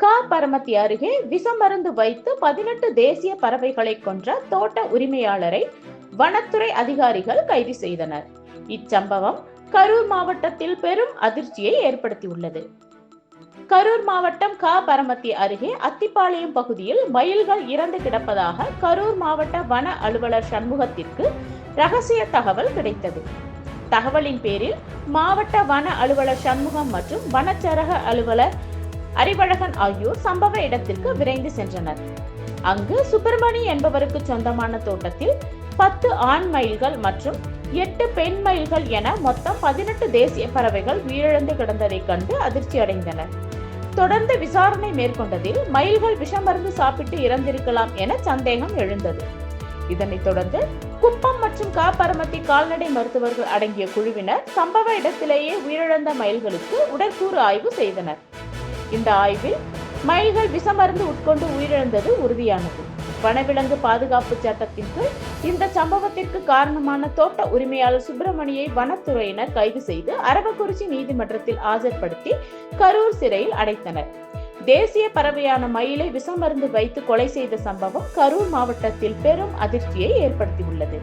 கா பரமத்தி அருகே விஷமருந்து வைத்து பதினெட்டு தேசிய பறவைகளை கொன்ற தோட்ட உரிமையாளரை வனத்துறை அதிகாரிகள் கைது செய்தனர். இச்சம்பவம் கரூர் மாவட்டத்தில் பெரும் அதிர்ச்சியை ஏற்படுத்தியுள்ளது. கரூர் மாவட்டம் கா பரமத்தி அருகே அத்திப்பாளையம் பகுதியில் மயில்கள் இறந்து கிடப்பதாக கரூர் மாவட்ட வன அலுவலர் சண்முகத்திற்கு ரகசிய தகவல் கிடைத்தது. தகவலின் பேரில் மாவட்ட வன அலுவலர் சண்முகம் மற்றும் வனச்சரக அலுவலர் அறிவழகன் ஆகியோர் சம்பவ இடத்திற்கு விரைந்து சென்றனர். அங்கு சுப்பிரமணி என்பவருக்கு சொந்தமான தோட்டத்தில் பத்து ஆண் மயில்கள் மற்றும் எட்டு பெண் மயில்கள் என மொத்தம் பதினெட்டு தேசிய பறவைகள் உயிரிழந்து கிடந்ததைக் கண்டு அதிர்ச்சி அடைந்தனர். தொடர்ந்து விசாரணை மேற்கொண்டதில் மயில்கள் விஷமருந்து சாப்பிட்டு இறந்திருக்கலாம் என சந்தேகம் எழுந்தது. இதனைத் தொடர்ந்து குப்பம் மற்றும் காப்பரமத்தி கால்நடை மருத்துவர்கள் அடங்கிய குழுவினர் சம்பவ இடத்திலேயே உயிரிழந்த மயில்களுக்கு உடற்கூறு ஆய்வு செய்தனர். இந்த ஆய்வில் மயில்கள் விஷமருந்து உட்கொண்டு உயிரிழந்தது உறுதியானது. வனவிலங்கு பாதுகாப்பு சட்டத்தின் கீழ் இந்த சம்பவத்திற்கு காரணமான தோட்ட உரிமையாளர் சுப்பிரமணியை வனத்துறையினர் கைது செய்து அரவக்குறிச்சி நீதிமன்றத்தில் ஆஜர்படுத்தி கரூர் சிறையில் அடைத்தனர். தேசிய பறவையான மயிலை விஷமருந்து வைத்து கொலை செய்த சம்பவம் கரூர் மாவட்டத்தில் பெரும் அதிர்ச்சியை ஏற்படுத்தியுள்ளது.